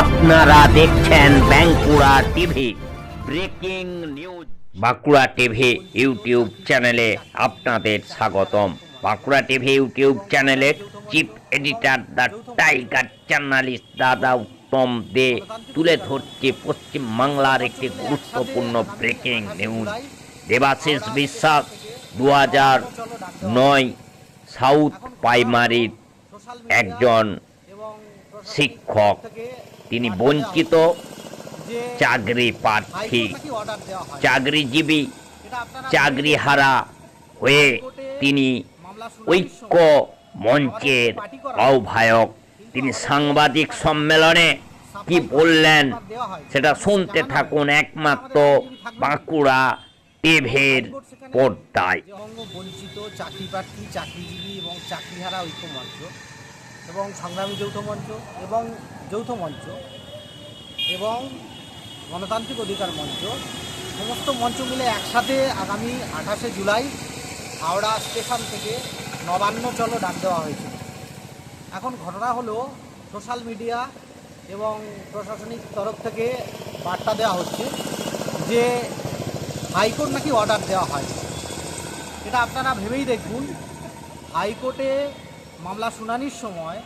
আপনারা দেখছেন Bankura TV, breaking news. Bankura TV YouTube চ্যানেলে আপনাদের স্বাগতম। বাঁকুড়া টিভি ইউটিউব চ্যানেলের chief editor the tiger journalist দাদা উত্তম দে তুলে ধরছে পশ্চিম বাংলার একটি গুরুত্বপূর্ণ ব্রেকিং নিউজ। দেবাশিস বিশ্বাস দু নয় সাউথ প্রাইমারির একজন শিক্ষক। তিনি বঞ্চিত, চাকরি প্রার্থী, চাকরিজীবী চাকরি হারা হয়ে তিনি ঐক্য মঞ্চের আহ্বায়ক। তিনি সাংবাদিক সম্মেলনে কি বললেন সেটা শুনতে থাকুন একমাত্র বাঁকুড়া টিভির পর্দায়। বঞ্চিত, চাকরি প্রার্থী, চাকরিজীবী এবং চাকরিহারা ঐক্য মঞ্চ এবং সংগ্রামী যৌথ মঞ্চ এবং যৌথ মঞ্চ এবং গণতান্ত্রিক অধিকার মঞ্চ, সমস্ত মঞ্চ মিলে একসাথে আগামী আঠাশে জুলাই হাওড়া স্টেশন থেকে নবান্ন চলো ডাক দেওয়া হয়েছিল। এখন ঘটনা হলো সোশ্যাল মিডিয়া এবং প্রশাসনিক তরফ থেকে বার্তা দেওয়া হচ্ছে যে হাইকোর্ট নাকি অর্ডার দেওয়া হয় এটা আপনারা ভেবেই দেখুন, হাইকোর্টে মামলা শুনানির সময়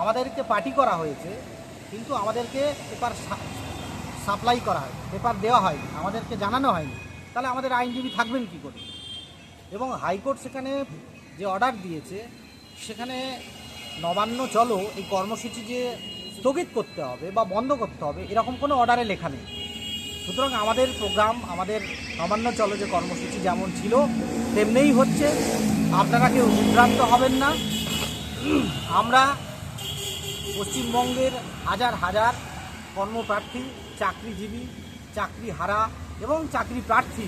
আমাদেরকে পার্টি করা হয়েছে, কিন্তু আমাদেরকে পেপার সাপ্লাই করা হয়, পেপার দেওয়া হয়নি, আমাদেরকে জানানো হয়নি। তাহলে আমাদের আইনজীবী থাকবেন কি করে? এবং হাইকোর্ট সেখানে যে অর্ডার দিয়েছে, সেখানে নবান্ন চলো এই কর্মসূচি যে স্থগিত করতে হবে বা বন্ধ করতে হবে, এরকম কোনো অর্ডারে লেখা নেই। সুতরাং আমাদের প্রোগ্রাম, আমাদের নবান্ন চলো যে কর্মসূচি যেমন ছিল, তেমনিই হচ্ছে। আপনারা কেউ বিভ্রান্ত হবেন না। আমরা পশ্চিমবঙ্গের হাজার হাজার কর্মপ্রার্থী, চাকরিজীবী চাকরি হারা এবং চাকরি প্রার্থী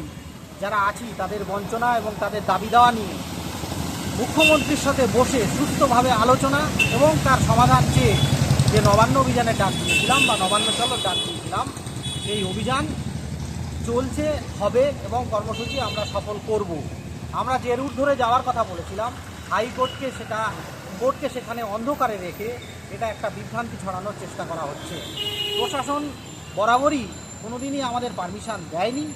যারা আছি তাদের বঞ্চনা এবং তাদের দাবি দেওয়া নিয়ে মুখ্যমন্ত্রীর সাথে বসে সুস্থভাবে আলোচনা এবং তার সমাধান চেয়ে যে নবান্ন অভিযানে ডাক দিয়েছিলাম বা নবান্ন চলো ডাক দিয়েছিলাম, সেই অভিযান চলছে, হবে এবং কর্মসূচি আমরা সফল করব। আমরা যে রুট ধরে যাওয়ার কথা বলেছিলাম, হাইকোর্টকে সেটা কোর্টকে সেখানে অন্ধকারে রেখে এটা একটা বিভ্রান্তি ছড়ানোর চেষ্টা করা হচ্ছে। প্রশাসন বরাবরই কোনোদিনই আমাদের পারমিশন দেয়নি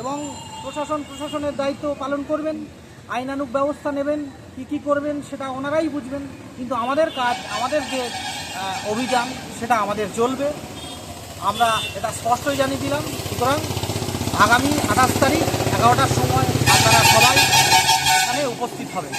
এবং প্রশাসন প্রশাসনের দায়িত্ব পালন করবেন, আইনানুগ ব্যবস্থা নেবেন, কী কী করবেন সেটা ওনারাই বুঝবেন, কিন্তু আমাদের কাজ, আমাদের যে অভিযান সেটা আমাদের চলবে। আমরা এটা স্পষ্টই জানিয়ে দিলাম। সুতরাং আগামী আঠাশ তারিখ এগারোটার সময় আপনারা সবাই এখানে উপস্থিত হবেন।